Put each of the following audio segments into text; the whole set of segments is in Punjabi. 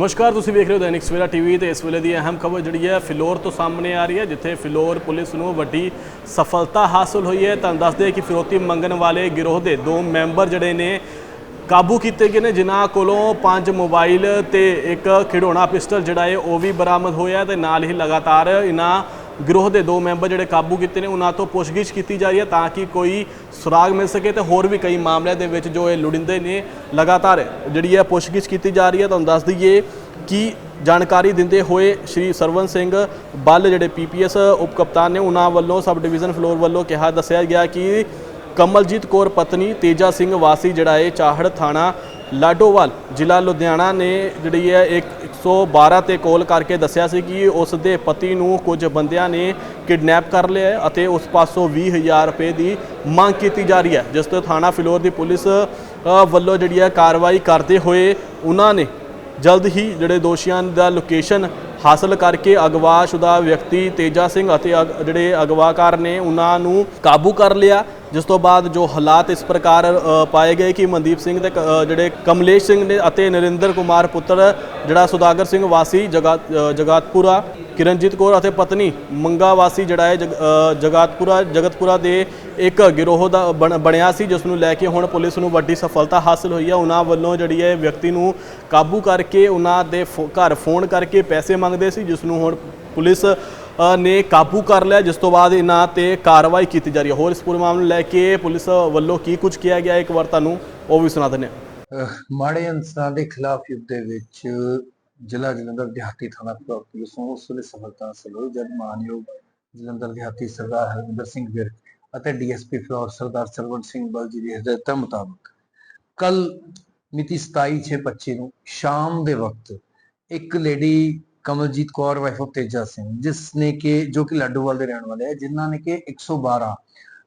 ਨਮਸਕਾਰ, ਤੁਸੀਂ ਵੇਖ ਰਹੇ ਹੋ ਦੈਨਿਕ ਸਵੇਰਾ ਟੀਵੀ ਤੇ ਇਸ ਵੇਲੇ ਦੀ ਅਹਿਮ ਖਬਰ ਜਿਹੜੀ ਹੈ ਫਿਲੌਰ ਤੋਂ ਸਾਹਮਣੇ ਆ ਰਹੀ ਹੈ, ਜਿੱਥੇ ਫਿਲੌਰ ਪੁਲਿਸ ਨੂੰ ਵੱਡੀ ਸਫਲਤਾ ਹਾਸਲ ਹੋਈ ਹੈ। ਤੁਹਾਨੂੰ ਦੱਸਦੇ ਹਾਂ ਕਿ ਫਿਰੋਤੀ ਮੰਗਣ ਵਾਲੇ ਗਿਰੋਹ ਦੇ ਦੋ ਮੈਂਬਰ ਜਿਹੜੇ ਨੇ ਕਾਬੂ ਕੀਤੇ ਗਏ ਨੇ, ਜਿਨ੍ਹਾਂ ਕੋਲੋਂ ਪੰਜ ਮੋਬਾਈਲ ਤੇ ਇੱਕ ਖਿਡੌਣਾ ਪਿਸਟਲ ਜਿਹੜਾ ਹੈ, ਉਹ ਵੀ ਬਰਾਮਦ ਹੋਇਆ ਤੇ ਨਾਲ ਹੀ ਲਗਾਤਾਰ ਇਹਨਾਂ ਗਿਰੋਹ ਦੇ ਦੋ ਮੈਂਬਰ ਜਿਹੜੇ ਕਾਬੂ ਕੀਤੇ ਨੇ ਉਹਨਾਂ ਤੋਂ ਪੁੱਛਗਿੱਛ ਕੀਤੀ ਜਾ ਰਹੀ ਹੈ ਤਾਂ ਕਿ ਕੋਈ ਸੁਰਾਗ ਮਿਲ ਸਕੇ ਤੇ ਹੋਰ ਵੀ ਕਈ ਮਾਮਲਿਆਂ ਦੇ ਵਿੱਚ ਜੋ ਇਹ ਲੁੜਿੰਦੇ ਨੇ, ਲਗਾਤਾਰ ਜਿਹੜੀ ਹੈ ਪੁੱਛਗਿੱਛ ਕੀਤੀ ਜਾ ਰਹੀ ਹੈ। ਤੁਹਾਨੂੰ ਦੱਸ ਦਈਏ ਕੀ ਜਾਣਕਾਰੀ ਦਿੰਦੇ ਹੋਏ ਸ਼੍ਰੀ ਸਰਵਨ ਸਿੰਘ ਬੱਲ, ਜਿਹੜੇ ਪੀਪੀਐਸ ਉਪ ਕਪਤਾਨ ਨੇ, ਉਹਨਾਂ ਵੱਲੋਂ ਸਬ ਡਿਵੀਜ਼ਨ ਫਲੋਰ ਵੱਲੋਂ ਕਿਹਾ, ਦੱਸਿਆ ਗਿਆ ਕਿ ਕਮਲਜੀਤ ਕੌਰ ਪਤਨੀ, ਤੇਜਾ ਸਿੰਘ ਵਾਸੀ, ਜਿਹੜਾ ਹੈ ਚਾਹੜ ਥਾਣਾ ਲਾਡੋਵਾਲ, ਜ਼ਿਲ੍ਹਾ ਲੁਧਿਆਣਾ ਨੇ ਜਿਹੜੀ ਹੈ ਇੱਕ 112 ਤੇ ਕਾਲ ਕਰਕੇ ਦੱਸਿਆ ਸੀ ਕਿ ਉਸ ਦੇ ਪਤੀ ਨੂੰ ਕੁਝ ਬੰਦਿਆਂ ਨੇ ਕਿਡਨੈਪ ਕਰ ਲਿਆ ਅਤੇ ਉਸ ਪਾਸੋਂ 20000 ਰੁਪਏ ਦੀ ਮੰਗ ਕੀਤੀ ਜਾ ਰਹੀ ਹੈ। ਜਿਸ ਤੋਂ ਥਾਣਾ ਫਿਲੌਰ ਦੀ ਪੁਲਿਸ ਵੱਲੋਂ ਜਿਹੜੀ ਹੈ ਕਾਰਵਾਈ ਕਰਦੇ ਹੋਏ ਉਹਨਾਂ ਨੇ ਜਲਦ ਹੀ ਜਿਹੜੇ ਦੋਸ਼ੀਆਂ ਦਾ ਲੋਕੇਸ਼ਨ ਹਾਸਲ ਕਰਕੇ ਅਗਵਾਸ਼ੁਦਾ ਵਿਅਕਤੀ ਤੇਜਾ ਸਿੰਘ ਅਤੇ ਅਗ- ਜਿਹੜੇ ਅਗਵਾਕਾਰ ਨੇ ਉਹਨਾਂ ਨੂੰ ਕਾਬੂ ਕਰ ਲਿਆ। ਜਿਸ ਤੋਂ ਬਾਅਦ ਜੋ ਹਾਲਾਤ ਇਸ ਪ੍ਰਕਾਰ ਪਾਏ ਗਏ ਕਿ ਮਨਦੀਪ ਸਿੰਘ ਤੇ ਕ- ਜਿਹੜੇ ਕਮਲੇਸ਼ ਸਿੰਘ ਨੇ ਅਤੇ ਨਰਿੰਦਰ ਕੁਮਾਰ ਪੁੱਤਰ, ਜਿਹੜਾ ਸੁਦਾਗਰ ਸਿੰਘ ਵਾਸੀ ਜਗਾ ਜਗਾਤਪੁਰਾ ਕਿਰਨਜੀਤ ਕੌਰ ਅਤੇ ਪਤਨੀ ਮੰਗਾ ਵਾਸੀ ਜਿਹੜਾ ਹੈ ਜਗ- ਜਗਾਤਪੁਰਾ, ਜਗਤਪੁਰਾ ਦੇ ਇੱਕ ਗਿਰੋਹ ਦਾ ਬਣ- ਬਣਿਆ ਸੀ, ਜਿਸ ਨੂੰ ਲੈ ਕੇ ਹੁਣ ਪੁਲਿਸ ਨੂੰ ਵੱਡੀ ਸਫਲਤਾ ਹਾਸਲ ਹੋਈ ਹੈ। ਉਹਨਾਂ ਵੱਲੋਂ ਜਿਹੜੀ ਹੈ ਵਿਅਕਤੀ ਨੂੰ ਕਾਬੂ ਕਰਕੇ ਉਹਨਾਂ ਦੇ ਫੋ- ਘਰ ਫੋਨ ਕਰਕੇ ਪੈਸੇ ਮੰਗਦੇ ਸੀ, ਜਿਸ ਨੂੰ ਹੁਣ ਪੁਲਿਸ ਨੇ ਕਾਬੂ ਕਰ ਲਿਆ, ਜਿਸ ਤੋਂ ਬਾਅਦ ਇਹਨਾਂ ਤੇ ਕਾਰਵਾਈ ਕੀਤੀ ਜਾ ਰਹੀ ਹੈ। ਹੋਰ ਇਸ ਪੂਰੇ ਮਾਮਲੇ ਨੂੰ ਲੈ ਕੇ ਪੁਲਿਸ ਵੱਲੋਂ ਕੀ ਕੁਝ ਕੀਤਾ ਗਿਆ ਇੱਕ ਵਾਰ ਤੁਹਾਨੂੰ ਉਹ ਵੀ ਸੁਣਾ ਦਿੰਦੇ ਹਾਂ। ਮਾੜੇ ਇਨਸਾਨ ਦੇ ਖਿਲਾਫ ਯੁੱਧ ਦੇ ਵਿੱਚ ਜ਼ਿਲ੍ਹਾ ਜਲੰਧਰ ਦਿਹਾਤੀ ਥਾਣਾ ਫਿਰੋਜ਼ਪੁਰ ਪੁਲਿਸ ਉਸ ਵੇਲੇ ਸਫਲਤਾ ਹਾਸਲ ਹੋਈ ਜਦ ਮਾਨਯੋਗ ਜਲੰਧਰ ਦਿਹਾਤੀ ਸਰਦਾਰ ਹਰਵਿੰਦਰ ਸਿੰਘ ਵਿਰਕ ਅਤੇ ਡੀਐਸਪੀ ਫਿਰੋਜ਼ ਸਰਦਾਰ ਸਰਵਣ ਸਿੰਘ ਬਲ ਜੀ ਦੀ ਹਦਾਇਤਾਂ ਮੁਤਾਬਕ ਕੱਲ ਮਿਤੀ 27/6/25 ਨੂੰ ਸ਼ਾਮ ਦੇ ਵਕਤ ਇੱਕ lady Kamaljit Kaur wife of Teja Singh, ਜਿਸ ਨੇ ਕਿ ਜੋ ਕਿ ਲੱਡੂਵਾਲ ਦੇ ਰਹਿਣ ਵਾਲੇ ਹੈ ਜਿਨ੍ਹਾਂ ਨੇ ਕਿ 112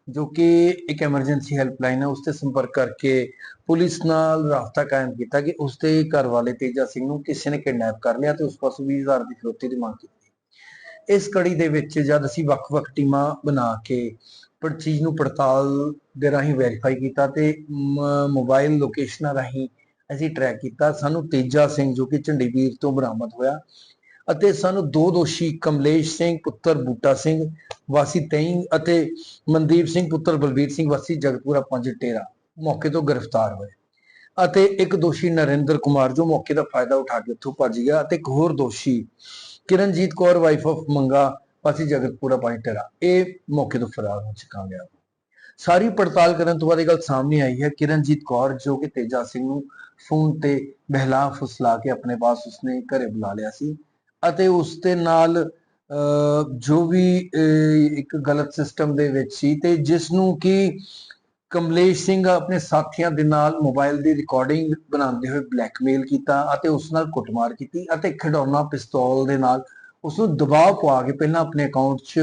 ਜੋ ਕਿ ਇੱਕ ਐਮਰਜੈਂਸੀ ਹੈਲਪਲਾਈਨ ਹੈ ਉਸ ਤੇ ਸੰਪਰਕ ਕਰਕੇ ਪੁਲਿਸ ਨਾਲ ਰਾਬਤਾ ਕਾਇਮ ਕੀਤਾ ਕਿ ਉਸ ਦੇ ਘਰ ਵਾਲੇ ਤੇਜਾ ਸਿੰਘ ਨੂੰ ਕਿਸੇ ਨੇ ਕਿਡਨੈਪ ਕਰ ਲਿਆ ਤੇ ਉਸ ਪਾਸੋਂ 20000 ਦੀ ਫਿਰੌਤੀ ਦੀ ਮੰਗ ਕੀਤੀ। ਇਸ ਕੜੀ ਦੇ ਵਿੱਚ ਜਦ ਅਸੀਂ ਵੱਖ-ਵੱਖ ਟੀਮਾਂ ਬਣਾ ਕੇ ਪਰ ਚੀਜ਼ ਨੂੰ ਪੜਤਾਲ ਦੇ ਰਾਹੀਂ ਵੈਰੀਫਾਈ ਕੀਤਾ ਤੇ ਮ- ਮੋਬਾਈਲ ਲੋਕੇਸ਼ਨਾਂ ਰਾਹੀਂ ਅਸੀਂ ਟਰੈਕ ਕੀਤਾ, ਸਾਨੂੰ ਤੇਜਾ ਸਿੰਘ ਜੋ ਕਿ ਝੰਡੀਵੀਰ ਤੋਂ ਬਰਾਮਦ ਹੋਇਆ ਅਤੇ ਸਾਨੂੰ ਦੋ ਦੋਸ਼ੀ, ਕਮਲੇਸ਼ ਸਿੰਘ, ਪੁੱਤਰ ਬੂਟਾ ਸਿੰਘ, ਵਾਸੀ ਤੈਂ ਅਤੇ ਮਨਦੀਪ ਸਿੰਘ, ਪੁੱਤਰ ਬਲਬੀਰ ਸਿੰਘ, ਵਾਸੀ ਜਗਤਪੁਰਾ ਪੰਜ ਟੇਰਾ ਮੌਕੇ ਤੋਂ ਗ੍ਰਿਫਤਾਰ ਹੋਏ। ਅਤੇ ਇੱਕ ਦੋਸ਼ੀ ਨਰਿੰਦਰ ਕੁਮਾਰ, ਜੋ ਮੌਕੇ ਦਾ ਫਾਇਦਾ ਉਠਾ ਕੇ ਉੱਥੋਂ ਭੱਜ ਗਿਆ ਅਤੇ ਇੱਕ ਹੋਰ ਦੋਸ਼ੀ, ਕਿਰਨਜੀਤ ਕੌਰ ਵਾਈਫ ਆਫ ਮੰਗਾ, ਵਾਸੀ ਜਗਤਪੁਰਾ ਪੰਜ ਟੇਰਾ ਇਹ ਮੌਕੇ ਤੋਂ ਫਰਾਰ ਹੋ ਚੁੱਕਾ ਗਿਆ। ਸਾਰੀ ਪੜਤਾਲ ਕਰਨ ਤੋਂ ਬਾਅਦ ਇਹ ਗੱਲ ਸਾਹਮਣੇ ਆਈ ਹੈ, ਕਿਰਨਜੀਤ ਕੌਰ, ਜੋ ਕਿ ਤੇਜਾ ਸਿੰਘ ਨੂੰ ਫੋਨ ਤੇ ਬਹਿਲਾ ਫੁਸਲਾ ਕੇ ਆਪਣੇ ਪਾਸ ਉਸਨੇ ਘਰੇ ਬੁਲਾ ਲਿਆ ਸੀ। ਅਤੇ ਉਸ ਦੇ ਨਾਲ ਅਹ, ਜੋ ਵੀ ਇੱਕ ਗਲਤ ਸਿਸਟਮ ਦੇ ਵਿੱਚ ਸੀ ਤੇ ਜਿਸ ਨੂੰ ਕਿ ਕਮਲੇਸ਼ ਸਿੰਘ ਆਪਣੇ ਸਾਥੀਆਂ ਦੇ ਨਾਲ ਮੋਬਾਈਲ ਦੀ ਰਿਕਾਰਡਿੰਗ ਬਣਾਉਂਦੇ ਹੋਏ ਬਲੈਕਮੇਲ ਕੀਤਾ ਅਤੇ ਉਸ ਨਾਲ ਕੁੱਟਮਾਰ ਕੀਤੀ ਅਤੇ ਖਿਡੌਣਾ ਪਿਸਤੌਲ ਦੇ ਨਾਲ ਉਸ ਨੂੰ ਦਬਾਅ ਪਵਾ ਕੇ ਪਹਿਲਾਂ ਆਪਣੇ ਅਕਾਊਂਟ 'ਚ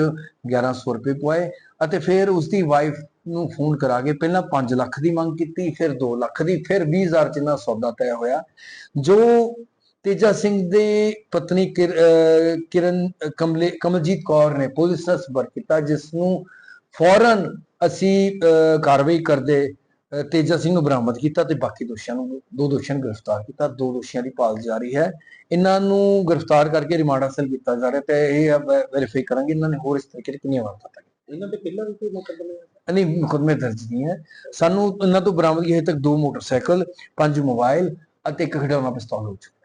1100 ਰੁਪਏ ਪਵਾਏ ਅਤੇ ਫਿਰ ਉਸ ਦੀ ਵਾਈਫ ਨੂੰ ਫੋਨ ਕਰਾ ਕੇ ਪਹਿਲਾਂ 5 ਲੱਖ ਦੀ ਮੰਗ ਕੀਤੀ ਫਿਰ 2 ਲੱਖ ਦੀ ਫਿਰ 20000 ਜਿੰਨਾ ਸੌਦਾ ਤੈਅ ਹੋਇਆ ਜੋ ਤੇਜਾ ਸਿੰਘ ਦੇ ਪਤਨੀ ਕਿਰਨ ਕਮਲੇ ਕਮਲਜੀਤ ਕੌਰ ਨੇ ਪੁਲਿਸ ਨਾਲ ਸੰਪਰਕ ਕੀਤਾ ਜਿਸ ਨੂੰ ਫੌਰਨ ਅਸੀਂ ਕਾਰਵਾਈ ਕਰਦੇ ਤੇਜਾ ਸਿੰਘ ਨੂੰ ਬਰਾਮਦ ਕੀਤਾ ਤੇ ਬਾਕੀ ਦੋਸ਼ੀਆਂ ਨੂੰ ਦੋ ਦੋਸ਼ੀਆਂ ਨੂੰ ਗ੍ਰਿਫਤਾਰ ਕੀਤਾ ਦੋ ਦੋਸ਼ੀਆਂ ਦੀ ਭਾਲ ਜਾਰੀ ਹੈ। ਇਹਨਾਂ ਨੂੰ ਗ੍ਰਿਫਤਾਰ ਕਰਕੇ ਰਿਮਾਂਡ ਹਾਸਲ ਕੀਤਾ ਜਾ ਰਿਹਾ ਤੇ ਇਹ ਵੈਰੀਫਾਈ ਕਰਾਂਗੇ ਇਹਨਾਂ ਨੇ ਹੋਰ ਇਸ ਤਰੀਕੇ ਦੀ ਕਿੰਨੀਆਂ ਵਾਰਦਾਤਾਂ ਕੀਤੀਆਂ। ਇਹਨਾਂ ਤੇ ਪਹਿਲਾਂ ਵੀ ਕੋਈ ਮੁਕੱਦਮੇ ਨਹੀਂ ਮੁਕਦਮੇ ਦਰਜ ਨਹੀਂ ਹੈ। ਸਾਨੂੰ ਇਹਨਾਂ ਤੋਂ ਬਰਾਮਦਗੀ ਹਜੇ ਤੱਕ ਦੋ ਮੋਟਰਸਾਈਕਲ ਪੰਜ ਮੋਬਾਈਲ ਅਤੇ ਇੱਕ ਖਿਡੌਣਾ ਪਿਸਤੌਲ ਹੋ ਚੁੱਕਾ